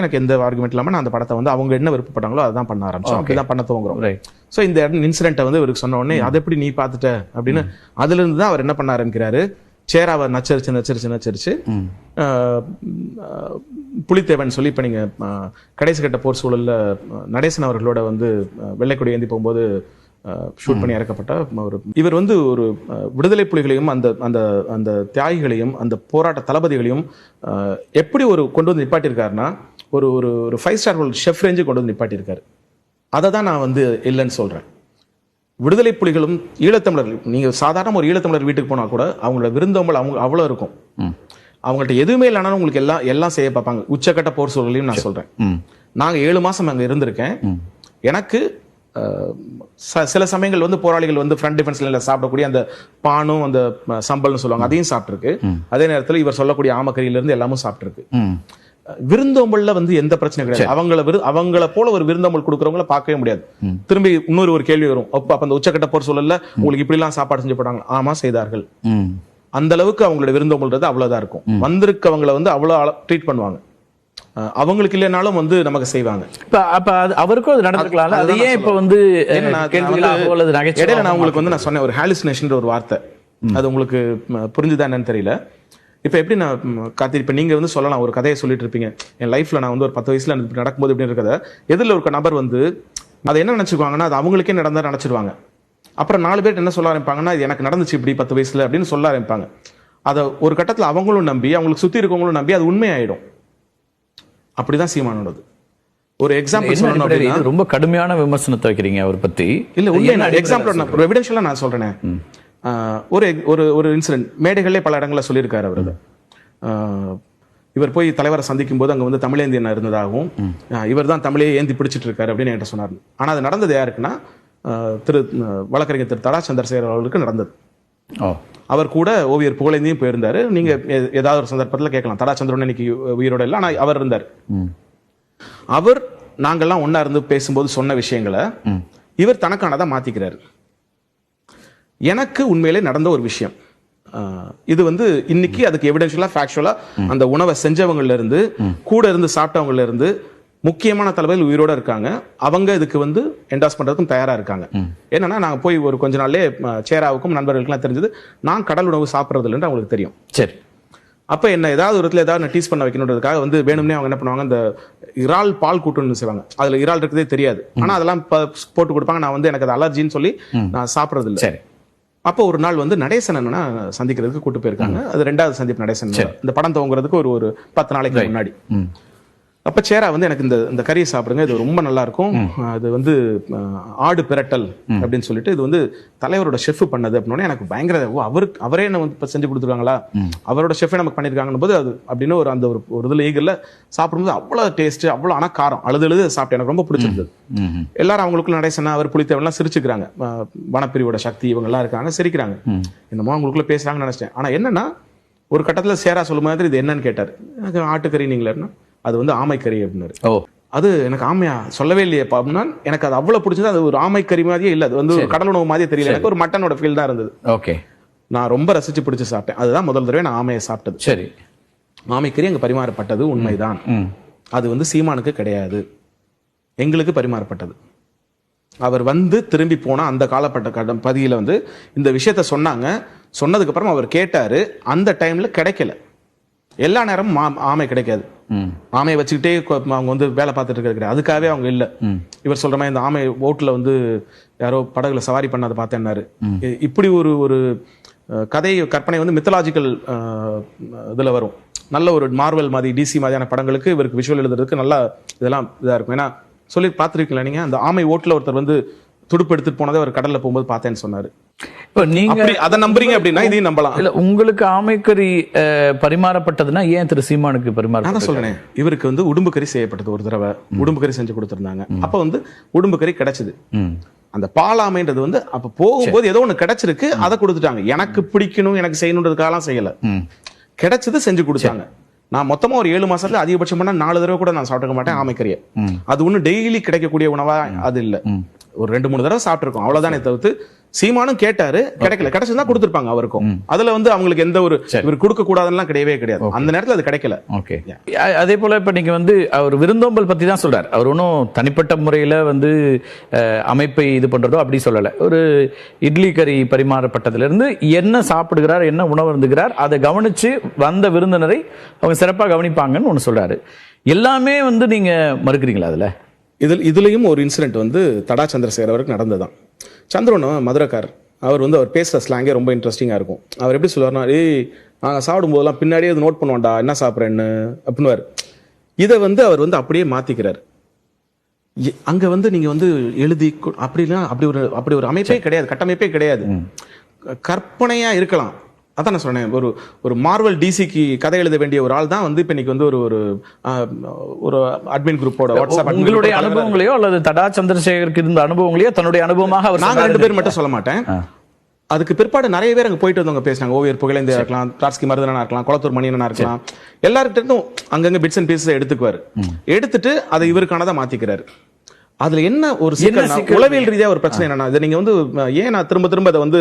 எனக்கு எந்த ஆர்குமெண்ட் இல்லாம நான் அந்த படத்தை வந்து அவங்க என்ன விருப்பப்பட்டாங்களோ அதான் பண்ண ஆரம்பிச்சோம். Okay. அப்படிதான் பண்ண துவங்குறோம். சோ இந்த இன்சிடென்ட்டை வந்து இவருக்கு சொன்ன உடனே அதை எப்படி நீ பார்த்துட்ட? அப்படின்னு அதுல இருந்து தான் அவர் என்ன பண்ண ஆரம்பிக்கிறாரு? சேராவை நச்சரிச்சு நச்சரிச்சு நச்சரிச்சு ஆஹ் புலித்தேவன் சொல்லி இப்ப நீங்க ஆஹ் கடைசி கட்ட போர் சூழல்ல நடேசன் அவர்களோட வந்து வெள்ளைக்கொடி ஏந்தி போகும்போது ஷூட் பண்ணி இறக்கப்பட்ட ஒரு இவர் வந்து ஒரு விடுதலை புலிகளையும் அந்த அந்த அந்த தியாகிகளையும் அந்த போராட்ட தளபதிகளையும் எப்படி ஒரு கொண்டு வந்து நிப்பாட்டியிருக்காருன்னா ஒரு ஒரு ஒரு ஃபைவ் ஸ்டார் ஷெஃப் ரேஞ்சு கொண்டு வந்து நிப்பாட்டியிருக்காரு. அதை தான் நான் வந்து இல்லைன்னு சொல்றேன். விடுதலை புலிகளும் ஈழத்தமிழர்கள் நீங்க சாதாரண ஒரு ஈழத்தமிழர் வீட்டுக்கு போனா கூட அவங்களோட விருந்தோம்பல் அவங்க அவ்வளவு இருக்கும். அவங்கள்ட்ட எதுவுமே இல்லைனாலும் உங்களுக்கு எல்லாம் எல்லாம் செய்ய பார்ப்பாங்க. உச்சக்கட்ட போர் சூழலையும் நான் சொல்றேன். ம். நாங்க ஏழு மாசம் அங்க இருந்திருக்கேன். எனக்கு சில சமயங்கள் வந்து போராளிகள் வந்து ஃப்ரண்ட் டிஃபென்ஸ் லைன்ல சாப்பிடக்கூடிய அந்த பானும் அந்த சம்பல்னு சொல்லுவாங்க. அதையும் சாப்பிட்டுருக்கு. அதே நேரத்துல இவர் சொல்லக்கூடிய ஆமக்கரியில இருந்து எல்லாமும் சாப்பிட்டுருக்கு. ம். விருந்தோம்பல்ல வந்து எந்த பிரச்சனையும் கிடையாது. அவங்கள விரு அவங்கள போல ஒரு விருந்தோம்பல் கொடுக்குறவங்கள பார்க்கவே முடியாது. திரும்பி இன்னொரு ஒரு கேள்வி வரும். அப்ப அந்த உச்சக்கட்ட போர் சூழல்ல உங்களுக்கு இப்படி எல்லாம் சாப்பாடு செஞ்சு போட்டாங்க. ஆமா செய்தார்கள். அந்த அளவுக்கு அவங்களோட விருந்தோம்பல்றது அவ்வளவுதான் இருக்கும். வந்திருக்கவங்கள வந்து அவ்வளவு ட்ரீட் பண்ணுவாங்க. அவங்களுக்கு இல்லைனாலும் வந்து நமக்கு செய்வாங்க. இப்ப அப்ப அது அவருக்கும் அது நடந்திருக்கலாம்ல? அது ஏன் இப்ப வந்து இடையில நான் உங்களுக்கு வந்து நான் சொன்னேன் ஒரு ஹாலுசினேஷன் ஒரு வார்த்தை. அது உங்களுக்கு ம, புரிஞ்சுதா என்னன்னு தெரியல. இப்ப எப்படி நான் கார்த்தி இப்ப நீங்க வந்து சொல்லலாம் ஒரு கதையை சொல்லிட்டு இருப்பீங்க. என் லைஃப்ல நான் வந்து ஒரு பத்து வயசுல நடக்கும்போது இப்படி இருக்கத எதிரில் ஒரு நபர் வந்து அதை என்ன நினைச்சுக்குவாங்கன்னா அது அவங்களுக்கே நடந்தா நினைச்சிருவாங்க. அப்புறம் நாலு பேர் என்ன சொல்ல ஆரம்பிப்பாங்கன்னா இது எனக்கு நடந்துச்சு இப்படி பத்து வயசுல அப்படின்னு சொல்ல ஆரம்பிப்பாங்க. அதை ஒரு கட்டத்துல அவங்களும் நம்பி அவங்களுக்கு சுத்தி இருக்கவங்களும் நம்பி அது உண்மையாயிடும். அப்படிதான் சீமானோடது ஒரு எக்ஸாம்பிள் ரொம்ப கடுமையான விமர்சனத்தை வைக்கிறீங்க அவர் பத்தி? இல்ல உண்மை எக்ஸாம்பிள் நான் நான் சொல்றேனே. ஒரு ஒரு ஒரு இன்சிடென்ட் மேடைகளே பல இடங்கள்ல சொல்லியிருக்காரு அவர். இவர் போய் தலைவரை சந்திக்கும் போது அங்க வந்து தமிழேந்தி என்ன இருந்ததாகவும் இவர் தான் தமிழையே ஏந்தி பிடிச்சிட்டு இருக்காரு அப்படின்னு என்கிட்ட சொன்னார். ஆனா அது நடந்தது யாருக்குன்னா திரு வழக்கறிஞர் திரு தடா சந்திரசேகர் அவர்களுக்கு நடந்தது. அவர் கூட ஓவியர் புகழேந்தியும் போயிருந்தாரு. நீங்க ஏதாவது ஒரு சந்தர்ப்பத்துல கேட்கலாம். தடா சந்திரன் இன்னைக்கு உயிரோட இல்லை ஆனா அவர் இருந்தார். அவர் நாங்கெல்லாம் ஒண்ணா இருந்து பேசும்போது சொன்ன விஷயங்களை இவர் தனக்கானதா மாத்திக்கிறாரு. எனக்கு உண்மையிலே நடந்த ஒரு விஷயம். இது வந்து இன்னைக்கு அதுக்கு எவிடென்ஷியலா ஃபேக்சுவலா அந்த உணவை செஞ்சவங்கல இருந்து கூட இருந்து சாப்பிட்டவங்கல இருந்து முக்கியமான தலைவர்கள் உயிரோட இருக்காங்க. அவங்க இதுக்கு வந்து என்டாஸ் பண்றதுக்கும் தயாரா இருக்காங்க. என்னன்னா நாங்க போய் ஒரு கொஞ்ச நாள்லயே அஹ், சேராவுக்கும் நண்பர்களுக்கெல்லாம் தெரிஞ்சது நான் கடல் உணவு சாப்பிட்றது இல்லைன்னு அவங்களுக்கு தெரியும். சரி. அப்ப என்ன ஏதாவது ஒரு இடத்துல ஏதாவது டீஸ் பண்ண வைக்கணுன்றதுக்காக வந்து வேணும்னே அவங்க என்ன பண்ணுவாங்க இந்த இறால் பால் கூட்டுன்னு செய்வாங்க. அதுல இறால் இருக்கிறதே தெரியாது. ஆனா அதெல்லாம் போட்டு கொடுப்பாங்க. நான் வந்து எனக்கு அது அலர்ஜின்னு சொல்லி நான் சாப்பிடுறது இல்ல சரி. அப்போ ஒரு நாள் வந்து நடேசன் அண்ணனா சந்திக்கிறதுக்கு கூட்டு போயிருக்காங்க. அது ரெண்டாவது சந்திப்பு நடேசன். இந்த படம் துவங்குறதுக்கு ஒரு ஒரு பத்து நாளைக்கு முன்னாடி. அப்ப சேரா வந்து எனக்கு இந்த இந்த கறியை சாப்பிடுங்க இது ரொம்ப நல்லா இருக்கும் அது வந்து ஆடு பிரட்டல் அப்படின்னு சொல்லிட்டு இது வந்து தலைவரோட ஷெஃப் பண்ணது அப்படின்னோடனே எனக்கு பயங்கர அவருக்கு அவரே என்ன வந்து இப்ப செஞ்சு கொடுத்துருக்காங்களா? அவரோட ஷெஃபே நமக்கு பண்ணிருக்காங்கன்னு போது அது அப்படின்னு ஒரு அந்த ஒரு ஒரு இதுல ஈகல்ல சாப்பிடும்போது அவ்வளவு டேஸ்ட் அவ்வளவு ஆனா காரம் அழுது அழுது சாப்பிட்டேன். எனக்கு ரொம்ப பிடிச்சிருந்தது. எல்லாரும் அவங்களுக்குள்ள நடேசனா அவர் புலித்தேவன்லாம் சிரிச்சுக்கிறாங்க. வனப்பிரிவோட சக்தி இவங்க எல்லாம் இருக்காங்க சிரிக்கிறாங்க. என்னமோ அவங்களுக்குள்ள பேசுறாங்கன்னு நினைச்சிட்டேன். ஆனா என்னன்னா ஒரு கட்டத்துல சேரா சொல்லும் மாதிரி இது என்னன்னு கேட்டாரு. எனக்கு ஆட்டுக்கறி நீங்களா அது வந்து ஆமைக்கறி அப்படின்னாரு. ஓ. அது எனக்கு ஆமையா சொல்லவே இல்லையேப்பா அப்படின்னா எனக்கு அது அவ்வளவு பிடிச்சது அது ஒரு ஆமைக்கறி மாதிரியே இல்ல அது வந்து ஒரு கடல் உணவு மாதிரியே தெரியல எனக்கு ஒரு மட்டனோட ஃபீல் தான் இருந்தது. ஓகே. நான் ரொம்ப ரசிச்சு பிடிச்சு சாப்பிட்டேன். அதுதான் முதல் தடவை நான் ஆமையை சாப்பிட்டது. சரி. ஆமைக்கறி அங்க பரிமாறப்பட்டது உண்மைதான். அது வந்து சீமானுக்கு கிடையாது. எங்களுக்கு பரிமாறப்பட்டது. அவர் வந்து திரும்பி போன அந்த காலப்பட்ட கடம் பதியில வந்து இந்த விஷயத்த சொன்னாங்க. சொன்னதுக்கு அப்புறம் அவர் கேட்டாரு. அந்த டைம்ல கிடைக்கல. எல்லா நேரமும் ஆமை கிடைக்காது. ஆமையை வச்சுக்கிட்டே அவங்க வந்து வேலை பார்த்துட்டு இருக்கிறது கிடையாது. அதுக்காகவே அவங்க இல்ல. இவர் சொல்ற மாதிரி இந்த ஆமை ஓட்டுல வந்து யாரோ படகுல சவாரி பண்ணதை பார்த்தேன்னாரு. இப்படி ஒரு ஒரு கதை கற்பனை வந்து மித்தலாஜிக்கல் இதுல வரும். நல்ல ஒரு மார்வல் மாதிரி டிசி மாதிரியான படங்களுக்கு இவருக்கு விஷுவல் எழுதுறதுக்கு நல்லா இதெல்லாம் இதா இருக்கும். ஏன்னா சொல்லி பார்த்துருக்கீங்களா நீங்க? அந்த ஆமை ஓட்டுல ஒருத்தர் வந்து துடுப்பு எடுத்துட்டு போனதை அவர் கடல்ல போகும்போது பார்த்தேன்னு சொன்னாரு. இப்போ நீங்க அதை நம்புறீங்க அப்படின்னா இதையும் நம்பலாம். இல்ல உங்களுக்கு ஆமைக்கறி பரிமாறப்பட்டதுன்னா ஏன் திரு சீமானுக்கு பரிமாற சொல்றேன். இவருக்கு வந்து உடும்பு கறி செய்யப்பட்டது ஒரு தடவை. உடும்பு கறி செஞ்சு கொடுத்திருந்தாங்க. அப்ப வந்து உடும்பு கறி கிடைச்சது அந்த பாலாமைன்றது வந்து அப்ப போகும்போது ஏதோ ஒண்ணு கிடைச்சிருக்கு அதை கொடுத்துட்டாங்க. எனக்கு பிடிக்கணும் எனக்கு செய்யணுன்றதுக்காகலாம் செய்யல. கிடைச்சது செஞ்சு கொடுத்தாங்க. நான் மொத்தமா ஒரு ஏழு மாசத்துல அதிகபட்சம் பண்ணா நாலு தடவை கூட நான் சாப்பிட்டுக்க மாட்டேன் ஆமைக்கறியை. அது ஒண்ணு டெய்லி கிடைக்கக்கூடிய உணவா அது இல்ல. ஒரு ரெண்டு மூணு தடவை சாப்பிட்டுருக்கோம். அவ்வளவுதானே தவிர்த்து சீமானும் கேட்டாரு கிடைக்கல. கிடைச்சிருந்தா கொடுத்திருப்பாங்க அவருக்கும். அதுல வந்து அவங்களுக்கு எந்த ஒரு இவர் கொடுக்க கூடாதுலாம் கிடையவே கிடையாது. அந்த நேரத்துல அது கிடைக்கல. ஓகே அதே போல இப்ப நீங்க வந்து அவர் விருந்தோம்பல் பத்தி தான் சொல்றாரு. அவர் ஒன்றும் தனிப்பட்ட முறையில வந்து அமைப்பை இது பண்றதோ அப்படி சொல்லல. ஒரு இட்லி கறி பரிமாறப்பட்டதுல இருந்து என்ன சாப்பிடுகிறார் என்ன உணவு இருந்துகிறார் அதை கவனிச்சு வந்த விருந்தினரை அவங்க சிறப்பா கவனிப்பாங்கன்னு ஒண்ணு சொல்றாரு. எல்லாமே வந்து நீங்க மறுக்கிறீங்களா அதுல? இதில் இதுலயும் ஒரு இன்சிடென்ட் வந்து தடா சந்திரசேகர் அவருக்கு நடந்ததுதான். சந்திரன் மதுரக்கார் அவர் வந்து அவர் பேசுற ஸ்லாங்கே ரொம்ப இன்ட்ரெஸ்டிங்கா இருக்கும். அவர் எப்படி சொல்லுவார்னா ஏய் நாங்க சாப்பிடும் போதெல்லாம் பின்னாடியே அது நோட் பண்ணுவோம்டா என்ன சாப்பிட்றேன்னு? அப்படின்னுவார். இதை வந்து அவர் வந்து அப்படியே மாத்திக்கிறார். எ- அங்க வந்து நீங்க வந்து எழுதி அப்படிலாம் அப்படி ஒரு அப்படி ஒரு அமைப்பே கிடையாது கட்டமைப்பே கிடையாது. க- கற்பனையா இருக்கலாம். அதான் நான் சொன்னேன் ஒரு ஒரு மார்வல் டிசிக்கு கதை எழுத வேண்டிய ஒரு ஆள் தான் வந்து இப்ப இன்னைக்கு வந்து ஒரு ஒரு ஒரு அட்மின் குரூப்போட வாட்ஸ்அப் உங்களுடைய அனுபவங்களையோ அல்லது தடா சந்திரசேகருக்கு இருந்த அனுபவங்களையோ தன்னுடைய அனுபவமாக அவர் நாங்க சொன்னாரு. ரெண்டு பேர் மட்டும் சொல்ல மாட்டேன். அதுக்கு பிற்பாடு நிறைய பேர் அங்க போயிட்டு வந்தவங்க பேசினாங்க. ஓவியர் புகழேந்தியா இருக்கலாம் டார்ஸ்கி மருதனா இருக்கலாம் குளத்தூர் மணியனா இருக்கலாம். எல்லார்கிட்ட இருந்தும் அங்கங்க பிட்ஸ் அண்ட் பீசஸ் எடுத்துக்குவாரு. எடுத்துட்டு அதை இவருக்கானதா மாத்திக்கிறாரு. அதுல என்ன ஒரு சிக்கல்? உளவியல் ரீதியா ஒரு பிரச்சனை என்னன்னா இதை நீங்க வந்து ஏன் நான் திரும்ப திரும்ப அதை வந்து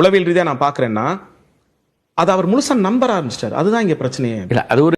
உளவியல் ரீதியா நான் பாக்குறேன்னா அதை அவர் முழுசா நம்பர் ஆரம்பிச்சிட்டார். அதுதான் இங்க பிரச்சனையே. இல்ல அது ஒரு